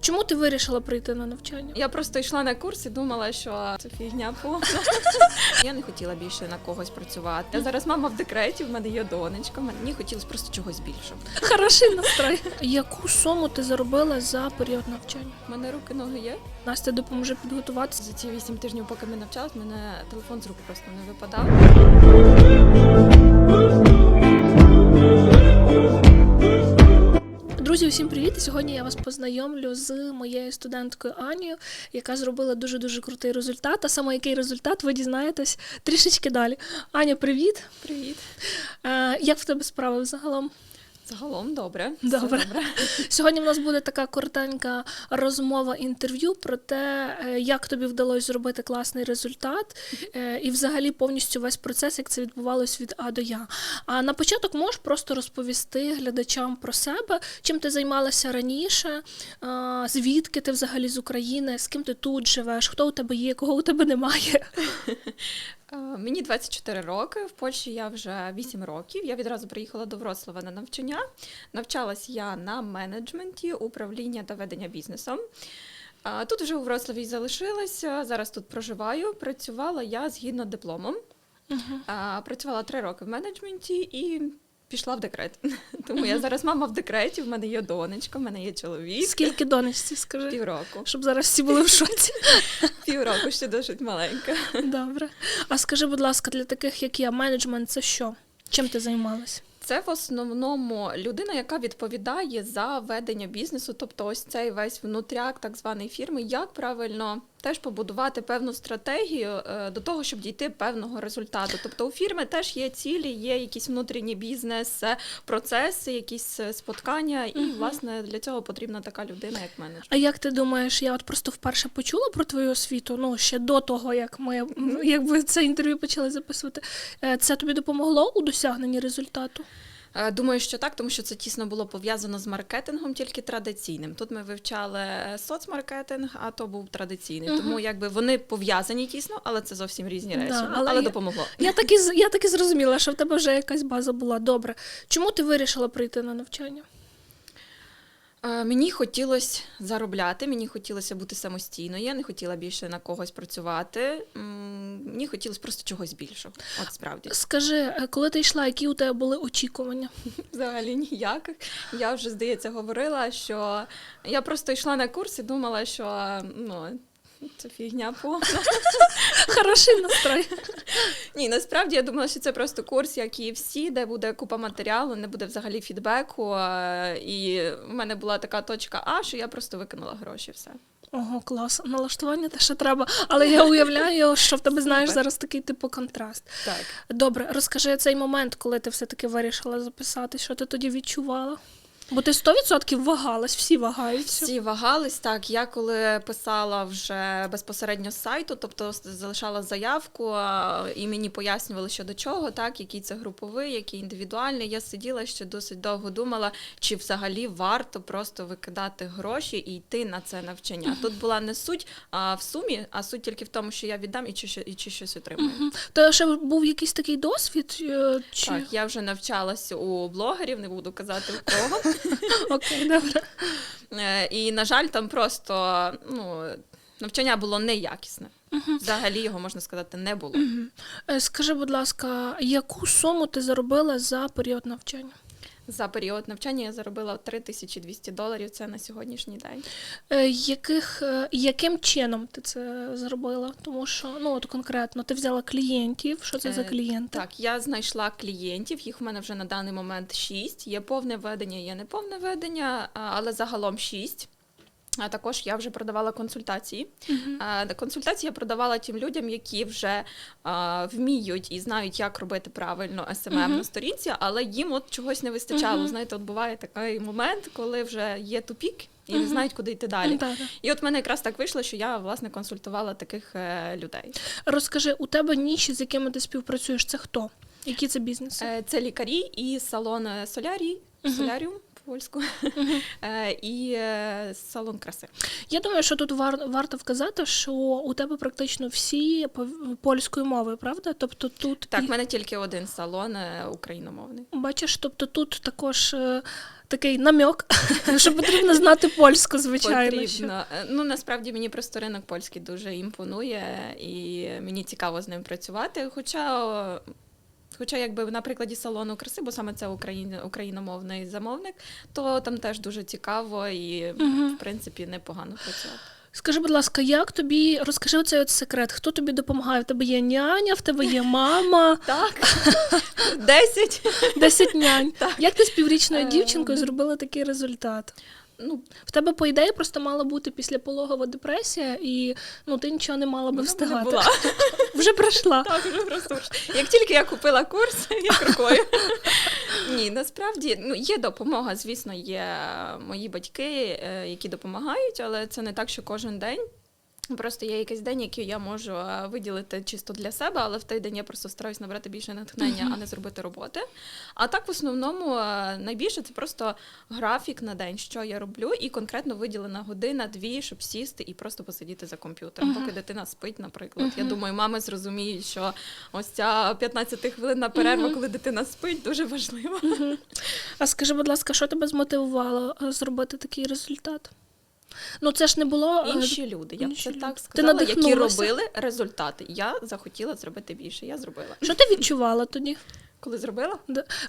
Чому ти вирішила прийти на навчання? Я просто йшла на курс і думала, що це фігня повна. Я не хотіла більше на когось працювати. Я зараз мама в декреті, в мене є донечка. Мені хотілося просто чогось більшого. Хороший настрой. Яку суму ти заробила за період навчання? У мене руки, ноги є. Настя допоможе підготуватися. За ці вісім тижнів, поки ми навчалися, мене телефон з рук просто не випадав. Друзі, усім привіт! І Сьогодні я вас познайомлю з моєю студенткою Анією, яка зробила дуже дуже крутий результат. А саме який результат ви дізнаєтесь трішечки далі. Аня, привіт! Привіт. Е, як в тебе справи взагалом? Загалом добре. Добре. добре. Сьогодні в нас буде така коротенька розмова інтерв'ю про те, е, як тобі вдалося зробити класний результат, е, і взагалі повністю весь процес, як це відбувалось від А до Я. А на початок можеш просто розповісти глядачам про себе, чим ти займалася раніше, звідки ти взагалі з України, з ким ти тут живеш, хто у тебе є, кого у тебе немає. Мені 24 роки. В Польщі я вже 8 років. Я відразу приїхала до Вроцлава на навчання. Навчалась я на менеджменті, управління та ведення бізнесом. Тут вже у Вроцлаві залишилася. Зараз тут проживаю. Працювала я згідно дипломом. Е, Працювала 3 роки в менеджменті і пішла в декрет. Тому я зараз мама в декреті. В мене є донечка, в мене є чоловік. Скільки донечці, скажи, Півроку. щоб зараз всі були в шоці. Півроку ще досить маленька. Добре. А скажи, будь ласка, для таких, як я, менеджмент це що? Чим ти займалась? Це в основному людина, яка відповідає за ведення бізнесу, тобто ось цей весь внутряк так званої фірми, як правильно теж побудувати певну стратегію е, до того, щоб дійти певного результату. Тобто у фірми теж є цілі, є якісь внутрішні бізнес, процеси, якісь е, споткання, і Мгм. власне для цього потрібна така людина, як менеджер. А як ти думаєш, я от просто вперше почула про твою освіту, ну ще до того, як ми якби це інтерв'ю почали записувати. Е, Це тобі допомогло у досягненні результату? Е, Думаю, що так, тому що це тісно було пов'язано з маркетингом, тільки традиційним. Тут ми вивчали е, соцмаркетинг, а то був традиційний. Угу. Тому якби вони пов'язані тісно, але це зовсім різні речі. Да, але але я- допомогло. Я так і я так і зрозуміла, що в тебе вже якась база була. Добре. Чому ти вирішила прийти на навчання? Е, Мені хотілося заробляти, мені хотілося бути самостійною, я не хотіла більше на когось працювати. Мені хотілося просто чогось більшого. От справді. Скажи, е, коли ти йшла, які у тебе були очікування? Взагалі ніяких. Я вже, здається, говорила, що я просто йшла на курс і думала, що ну, це фігня повна. Хороший настрой. Ні, насправді я думала, що це просто курс, як і всі, де буде купа матеріалу, не буде взагалі фідбеку. е, І в мене була така точка А, що я просто викинула гроші. Все. Ого, клас. Налаштування те ще треба. Але я уявляю, що в тебе знаєш зараз такий типу контраст. Так. Добре, розкажи цей момент, коли ти все-таки вирішила записати, що ти тоді відчувала? Бо ти 100% вагалась, всі вагаються. Всі вагались так. Я коли писала вже безпосередньо з сайту, тобто залишала заявку, і мені пояснювали, що до чого, так, який це груповий, який індивідуальний. Я сиділа ще досить довго думала, чи взагалі варто просто викидати гроші і йти на це навчання. Тут була не суть а, в сумі, а суть тільки в тому, що я віддам і чи, і чи щось отримаю. Мгм. То ще був якийсь такий досвід? е, Чи... Так, я вже навчалася у блогерів, не буду казати у кого. Окей, добре. Е, І, на жаль, там просто ну, навчання було неякісне. Взагалі його можна сказати не було. Е, Скажи, будь ласка, яку суму ти заробила за період навчання? За період навчання я заробила 3200 доларів. Це на сьогоднішній день. Е, Яких, е, яким чином ти це зробила? Тому що ну от конкретно ти взяла клієнтів. Що це за Е, клієнти? Так, я знайшла клієнтів. Їх в мене вже на даний момент шість. Є повне ведення, є неповне ведення, але загалом 6. А також я вже продавала консультації. Мгм. А, Консультації я продавала тим людям, які вже а, вміють і знають, як робити правильно SMM Мгм. на сторінці, але їм от чогось не вистачало. Мгм. Знаєте, от буває такий момент, коли вже є тупік і не знають, куди йти далі. Да, да. І от в мене якраз так вийшло, що я власне консультувала таких е, людей. Розкажи, у тебе ніші, з якими ти співпрацюєш, це хто? Які це бізнеси? Е, Це лікарі і салон е, солярій, соляріум польську Е, і е, салон краси. Я думаю, що тут вар- варто вказати, що у тебе практично всі польською мовою, правда? Тобто тут Так, в мене тільки один салон е, україномовний. бачиш, тобто тут також такий намьок, що потрібно знати польську, звичайно. Потрібно. Ну насправді мені просто ринок польський дуже імпонує, і мені цікаво з ним працювати. Хоча, хоча якби на прикладі салону краси, бо саме це Україн, україномовний замовник, то там теж дуже цікаво і Мгм. в принципі непогано працювати. Скажи, будь ласка, як тобі розкажи оцей от секрет? Хто тобі допомагає? В тебе є няня, в тебе є мама, Так, десять. 10 нянь. Так. Як ти з піврічною Ем. дівчинкою зробила такий результат? Ну, В тебе, по ідеї, просто мала бути післяпологова депресія, і ну ти нічого не мала би вона встигати. була. Вже пройшла. Так, вже просто. Як тільки я купила курс, я рукою. Ні, насправді ну, є допомога, звісно, є мої батьки, е, які допомагають, але це не так, що кожен день. Просто є якийсь день, який я можу е, виділити чисто для себе, але в той день я просто стараюсь набрати більше натхнення, а не зробити роботи. А так, в основному, е, найбільше це просто графік на день, що я роблю, і конкретно виділена година-дві, щоб сісти і просто посидіти за комп'ютером, поки дитина спить, наприклад. Я думаю, мами зрозуміють, що ось ця 15 хвилинна перерва, коли дитина спить, дуже важлива. А скажи, будь ласка, що тебе змотивувало е, зробити такий результат? Ну, це ж не було. е, Інші люди, я б інші це люди. так Ти сказала, які робили результати. Я захотіла зробити більше. Я зробила. Що ти відчувала тоді? Коли зробила?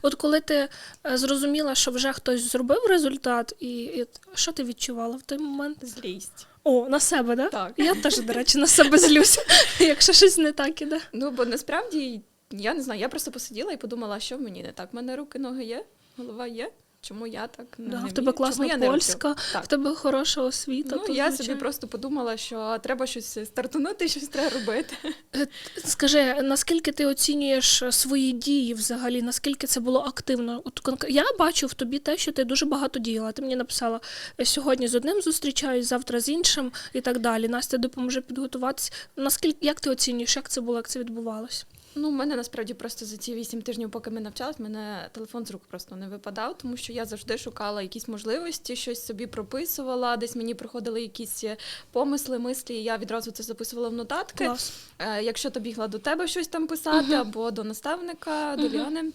От коли ти е, зрозуміла, що вже хтось зробив результат, і, і що ти відчувала в той момент? Злість. О, на себе, да? Так. Я теж, до речі, на себе злюся, якщо щось не так іде. Ну, бо насправді, я не знаю, я просто посиділа і подумала, що в мені не так. У мене руки, ноги є, голова є. Чому я так не Да, в вмію? тебе Чому класна я не польська, в тебе хороша освіта. Ну, то, я собі просто подумала, що треба щось стартунути, щось треба робити. Е, Скажи, наскільки ти оцінюєш свої дії взагалі? Наскільки це було активно? От я бачу в тобі те, що ти дуже багато діяла. Ти мені написала е, сьогодні з одним зустрічаюсь, завтра з іншим і так далі. Настя допоможе підготуватись. Наскільки як ти оцінюєш, як це було, як це відбувалось? Ну, в мене насправді просто за ці вісім тижнів, поки ми навчались, в мене телефон з рук просто не випадав, тому що я завжди шукала якісь можливості, щось собі прописувала, десь мені приходили якісь е, помисли, мислі, і я відразу це записувала в нотатки. Клас. Е, Якщо то бігла до тебе щось там писати, Мгм. або до наставника, до Мгм. Ліани.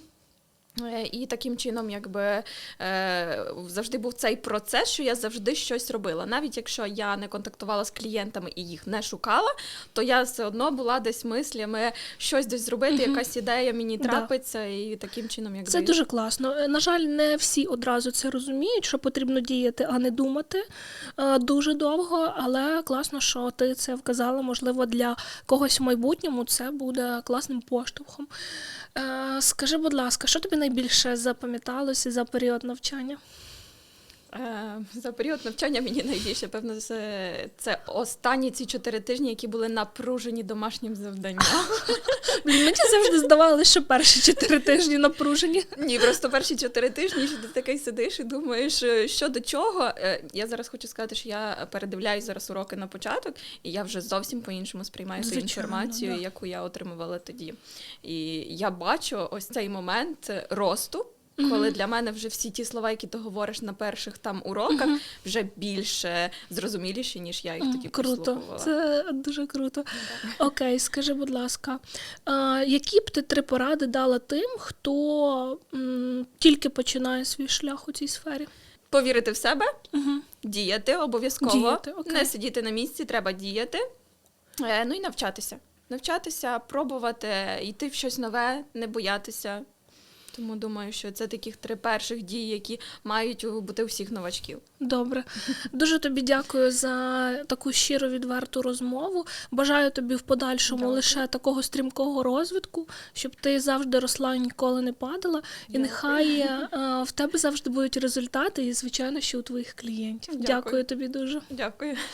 Е, І таким чином, якби е, завжди був цей процес, що я завжди щось робила. Навіть якщо я не контактувала з клієнтами і їх не шукала, то я все одно була десь мислями щось десь зробити, якась ідея мені Да. трапиться, і таким чином, якби Це дуже класно. Е, На жаль, не всі одразу це розуміють, що потрібно діяти, а не думати дуже довго. Але класно, що ти це вказала. Можливо, для когось в майбутньому це буде класним поштовхом. Скажи, будь ласка, що тобі найбільше запам'яталося за період навчання? Е, За період навчання мені найбільше, певно, це, це останні ці чотири тижні, які були напружені домашнім завданням. Блін, мені завжди здавалося, що перші чотири тижні напружені. Ні, просто перші чотири тижні, що ти такий сидиш і думаєш, е, що до чого. Е, Я зараз хочу сказати, що я передивляюсь зараз уроки на початок, і я вже зовсім по-іншому сприймаю цю інформацію, яку я отримувала тоді. І я бачу ось цей момент росту. Коли для мене вже всі ті слова, які ти говориш на перших там уроках, вже більше зрозуміліші, ніж я їх тоді Круто, це дуже круто. Окей, скажи, будь ласка, які б ти три поради дала тим, хто тільки починає свій шлях у цій сфері? Повірити в себе, діяти обов'язково, не сидіти на місці, треба діяти. Е, Ну і навчатися. Навчатися, пробувати, йти в щось нове, не боятися. Тому думаю, що це таких три перших дій, які мають бути у всіх новачків. Добре. Дуже тобі дякую за таку щиро відверту розмову. Бажаю тобі в подальшому Дякую. лише такого стрімкого розвитку, щоб ти завжди росла і ніколи не падала. І Дякую. нехай е, в тебе завжди будуть результати, і звичайно, що у твоїх клієнтів. Дякую. дякую тобі дуже. Дякую.